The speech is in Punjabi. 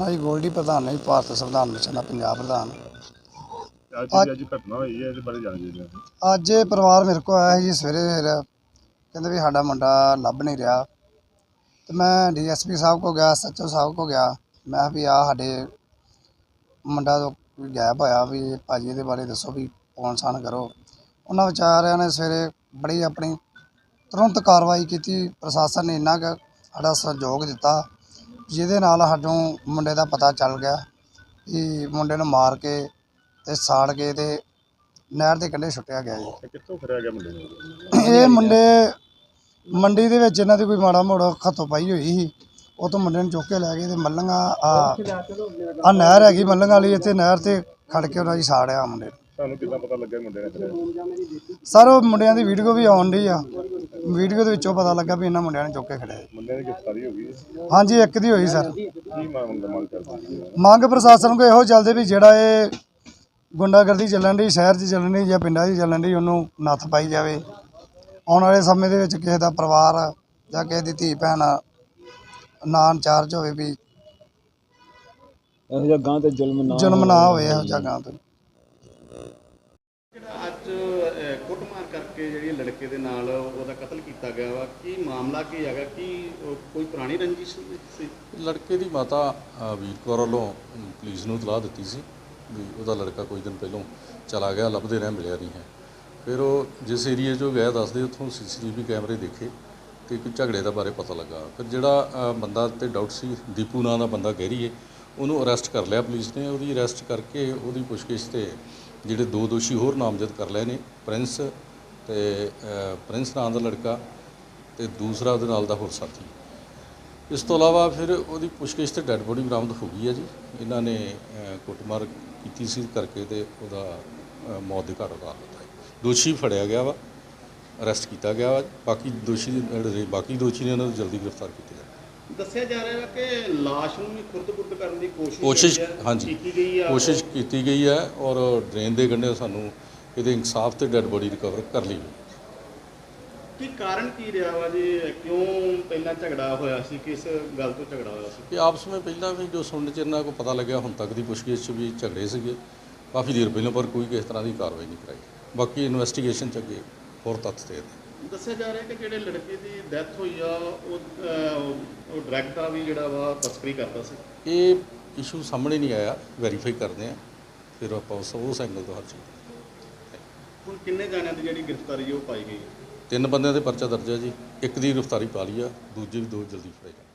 ਨਾ ਜੀ ਗੋਲਡੀ ਪ੍ਰਧਾਨ ਨੇ ਜੀ, ਭਾਰਤ ਸੰਵਿਧਾਨ ਮਿਸ਼ਨ ਦਾ ਪੰਜਾਬ ਪ੍ਰਧਾਨ। ਅੱਜ ਦੀ ਅੱਜ ਘਟਨਾ ਹੋਈ ਹੈ ਇਹਦੇ ਬਾਰੇ ਜਾਣਕਾਰੀ ਦਿਓ। ਅੱਜ ਇਹ ਪਰਿਵਾਰ ਮੇਰੇ ਕੋਲ ਆਇਆ ਸੀ ਜੀ ਸਵੇਰੇ ਫਿਰ ਕਹਿੰਦੇ ਵੀ ਸਾਡਾ ਮੁੰਡਾ ਲੱਭ ਨਹੀਂ ਰਿਹਾ। ਤੇ ਮੈਂ ਡੀਐਸਪੀ ਸਾਹਿਬ ਕੋ ਗਿਆ ਸੱਚੋ ਸਾਹਿਬ ਕੋ ਗਿਆ। ਮੈਂ ਕਿਹਾ ਵੀ ਆ ਸਾਡੇ ਮੁੰਡਾ ਤੋਂ ਗਾਇਬ ਹੋਇਆ ਵੀ ਭਾਜੀ ਇਹਦੇ ਬਾਰੇ ਦੱਸੋ ਵੀ ਫੋਨ ਸਾਨ ਕਰੋ। ਉਹਨਾਂ ਵਿਚਾਰਿਆਂ ਨੇ ਸਵੇਰੇ ਬੜੀ ਆਪਣੀ ਤੁਰੰਤ ਕਾਰਵਾਈ ਕੀਤੀ। ਪ੍ਰਸ਼ਾਸਨ ਨੇ ਇੰਨਾ ਕੁ ਸਾਡਾ ਸਹਿਯੋਗ ਦਿੱਤਾ। ਜਿਹਦੇ ਨਾਲ ਸਾਨੂੰ ਮੁੰਡੇ ਦਾ ਪਤਾ ਚੱਲ ਗਿਆ ਕਿ ਮੁੰਡੇ ਨੂੰ ਮਾਰ ਕੇ ਤੇ ਸਾੜ ਕੇ ਤੇ ਨਹਿਰ ਦੇ ਕੰਢੇ ਛੁੱਟਿਆ ਗਿਆ ਜੀ। ਇਹ ਕਿੱਥੋਂ ਫੜਿਆ ਗਿਆ ਮੁੰਡੇ ਨੂੰ? ਇਹ ਮੁੰਡੇ ਮੰਡੀ ਦੇ ਵਿੱਚ ਇਹਨਾਂ ਦੀ ਕੋਈ ਮਾੜਾ ਮੋੜਾ ਖੱਤੋ ਪਾਈ ਹੋਈ ਸੀ। ਉਹ ਤੋਂ ਮੁੰਡੇ ਨੂੰ ਚੁੱਕ ਕੇ ਲੈ ਗਏ ਤੇ ਮੱਲੰਗਾ ਆ ਆ ਨਹਿਰ ਹੈਗੀ ਮੱਲੰਗਾ ਵਾਲੀ ਇੱਥੇ ਨਹਿਰ ਤੇ ਖੜ ਕੇ ਉਹਨਾਂ ਦੀ ਸਾੜਿਆ ਮੁੰਡੇ ਨੂੰ। ਤੁਹਾਨੂੰ ਕਿੱਦਾਂ ਪਤਾ ਲੱਗਿਆ ਮੁੰਡੇ ਨੇ ਸਰ ਉਹ ਮੁੰਡਿਆਂ ਦੀ ਵੀਡੀਓ ਵੀ ਆਉਣ ਡਈ ਆ। ਵੀਡੀਓ ਦੇ ਵਿੱਚੋਂ ਪਤਾ ਲੱਗਾ ਵੀ ਇਹਨਾਂ ਮੁੰਡਿਆਂ ਨੇ ਚੁੱਕ ਕੇ ਖੜਿਆ। ਮੁੰਡੇ ਦੀ ਗ੍ਰਿਫਤਾਰੀ ਹੋ ਗਈ ਹੈ। ਹਾਂਜੀ ਇੱਕ ਦੀ ਹੋਈ ਸਰ। ਕੀ ਮੰਗ ਮੰਗ ਕਰਦੇ ਹੋ? ਮੰਗ ਪ੍ਰਸ਼ਾਸਨ ਕੋ ਇਹੋ ਚੱਲਦੇ ਵੀ ਜਿਹੜਾ ਇਹ ਗੁੰਡਾਗਰਦੀ ਚੱਲਣ ਦੀ ਸ਼ਹਿਰ 'ਚ ਚੱਲਣ ਦੀ ਜਾਂ ਪਿੰਡਾਂ 'ਚ ਚੱਲਣ ਦੀ ਉਹਨੂੰ ਨੱਥ ਪਾਈ ਜਾਵੇ। ਆਉਣ ਵਾਲੇ ਸਮੇਂ ਦੇ ਵਿੱਚ ਕਿਸੇ ਦਾ ਪਰਿਵਾਰ ਜਾਂ ਕਿਸੇ ਦੀ ਧੀ ਭੈਣ ਨਾ ਇੰਚਾਰਜ ਹੋਵੇ ਵੀ ਇਹੋ ਜਿਹਾ ਗਾਂ ਤੇ ਜ਼ੁਲਮ ਨਾ ਜਨਮ ਨਾ ਹੋਵੇ। ਇਹੋ ਜਿਹਾ ਗਾਂ ਤੇ ਜਿਹੜਾ ਅੱਜ ਅਹ, ਕੁੱਟਮਾਰ ਜਿਹੜੀ ਲੜਕੇ ਦੇ ਨਾਲ ਉਹਦਾ ਕਤਲ ਕੀਤਾ ਗਿਆ ਵਾ। ਕੀ ਮਾਮਲਾ ਕੀ ਹੈਗਾ? ਕੀ ਕੋਈ ਪੁਰਾਣੀ ਰੰਜਿਸ਼ ਸੀ ਲੜਕੇ ਦੀ ਮਾਤਾ ਅ, ਵੀਰ ਕੌਰ ਵੱਲੋਂ ਪੁਲਿਸ ਨੂੰ ਇਤਲਾਹ ਦਿੱਤੀ ਸੀ ਵੀ ਉਹਦਾ ਲੜਕਾ ਕੁਝ ਦਿਨ ਪਹਿਲਾਂ ਚਲਾ ਗਿਆ ਲੱਭਦੇ ਰਹਿ ਮਿਲਿਆ ਨਹੀਂ ਹੈ। ਫਿਰ ਉਹ ਜਿਸ ਏਰੀਏ 'ਚੋਂ ਗਿਆ ਦੱਸਦੇ ਉੱਥੋਂ ਸੀਸੀਟੀਵੀ ਕੈਮਰੇ ਦੇਖੇ ਤੇ ਕੋਈ ਝਗੜੇ ਦਾ ਬਾਰੇ ਪਤਾ ਲੱਗਾ। ਫਿਰ ਜਿਹੜਾ ਬੰਦਾ ਤੇ ਡਾਊਟ ਸੀ ਦੀਪੂ ਨਾਂ ਦਾ ਬੰਦਾ ਗਹਿਰੀਏ ਉਹਨੂੰ ਅਰੈਸਟ ਕਰ ਲਿਆ ਪੁਲਿਸ ਨੇ। ਉਹਦੀ ਅਰੈਸਟ ਕਰਕੇ ਉਹਦੀ ਪੁੱਛਗਿੱਛ ਤੇ ਜਿਹੜੇ ਦੋ ਦੋਸ਼ੀ ਹੋਰ ਨਾਮਜ਼ਦ ਕਰ ਲਏ ਨੇ ਪ੍ਰਿੰਸ ਤੇ ਪ੍ਰਿੰਸ ਨਾਂ ਦਾ ਲੜਕਾ ਤੇ ਦੂਸਰਾ ਉਹਦੇ ਨਾਲ ਦਾ ਹੋਰ ਸਾਥੀ। ਇਸ ਤੋਂ ਇਲਾਵਾ ਫਿਰ ਉਹਦੀ ਪੁੱਛਗਿੱਛ ਤੇ ਡੈੱਡ ਬੋਡੀ ਬਰਾਮਦ ਹੋ ਗਈ ਹੈ ਜੀ। ਇਹਨਾਂ ਨੇ ਕੁੱਟਮਾਰ ਕੀਤੀ ਸੀ ਕਰਕੇ ਤੇ ਉਹਦਾ ਮੌਤ ਦੇ ਘਾਟ ਉਤਾਰ ਦਿੱਤਾ ਹੈ। ਦੋਸ਼ੀ ਫੜਿਆ ਗਿਆ ਵਾ ਅਰੈਸਟ ਕੀਤਾ ਗਿਆ ਵਾ। ਬਾਕੀ ਦੋਸ਼ੀ ਜਿਹੜੇ ਬਾਕੀ ਦੋਸ਼ੀ ਨੇ ਉਹਨਾਂ ਨੂੰ ਜਲਦੀ ਗ੍ਰਿਫਤਾਰ ਕੀਤਾ ਜਾਵੇ ਦੱਸਿਆ ਜਾ ਰਿਹਾ ਹੈ ਕਿ ਲਾਸ਼ ਨੂੰ ਵੀ ਖੁਰਦ-ਬੁਰਦ ਕਰਨ ਦੀ ਕੋਸ਼ਿਸ਼ ਹੈ ਕੀਤੀ ਗਈ ਆ। ਕੋਸ਼ਿਸ਼ ਕੀਤੀ ਗਈ ਹੈ ਔਰ ਡਰੇਨ ਦੇ ਕੰਢੇ ਸਾਨੂੰ ਇਹਦੇ ਇਨਸਾਫ ਤੇ ਡੈੱਡ ਬੋਡੀ ਰਿਕਵਰ ਕਰ ਲਈ। ਕੀ ਕਾਰਨ ਕੀ ਰਿਹਾ ਵਾ ਜੀ? ਕਿਉਂ ਪਹਿਲਾਂ ਝਗੜਾ ਹੋਇਆ ਸੀ? ਕਿਸ ਗੱਲ ਤੋਂ ਝਗੜਾ ਹੋਇਆ ਸੀ? ਇਹ ਆਪਸ ਵਿੱਚ ਪਹਿਲਾਂ ਵੀ ਜੋ ਸੁਣਨ ਚ ਇਹਨਾਂ ਕੋ ਪਤਾ ਲੱਗਿਆ ਹੁਣ ਤੱਕ ਦੀ ਪੁੱਛਗਿੱਛ 'ਚ ਵੀ ਝਗੜੇ ਸੀਗੇ। ਕਾਫੀ ਦੇਰ ਪਹਿਲਾਂ ਪਰ ਕੋਈ ਕਿਸੇ ਤਰ੍ਹਾਂ ਦੀ ਕਾਰਵਾਈ ਨਹੀਂ ਕਰਾਈ। ਬਾਕੀ ਇਨਵੈਸਟੀਗੇਸ਼ਨ ਚ ਅੱਗੇ ਹੋਰ ਤੱਥ ਤੇ ਦੱਸਿਆ ਜਾ ਰਿਹਾ ਕਿ ਜਿਹੜੇ ਲੜਕੇ ਦੀ ਡੈਥ ਹੋਈ ਆ ਉਹ ਅਹ, ਉਹ ਡਰੈਗ ਦਾ ਵੀ ਜਿਹੜਾ ਵਾ ਤਸਕਰੀ ਕਰਦਾ ਸੀ। ਇਹ ਇਸ਼ੂ ਸਾਹਮਣੇ ਨਹੀਂ ਆਇਆ। ਵੈਰੀਫਾਈ ਕਰਦੇ ਆ। ਫਿਰ ਆਪਾਂ ਉਸ ਉਸ ਐਂਗਲ ਤੋਂ ਹਰ ਚੀਜ਼ ਹੁਣ ਕਿੰਨੇ ਜਾਣਿਆਂ ਦੀ ਜਿਹੜੀ ਗ੍ਰਿਫਤਾਰੀ ਉਹ ਪਾਈ ਗਈ ਹੈ? ਤਿੰਨ ਬੰਦਿਆਂ ਦੇ ਪਰਚਾ ਦਰਜ ਹੈ ਜੀ। ਇੱਕ ਦੀ ਗ੍ਰਿਫਤਾਰੀ ਪਾ ਲਈ ਆ, ਦੂਜੇ ਵੀ ਦੋ ਜਲਦੀ ਫੜੇ ਜਾਣਗੇ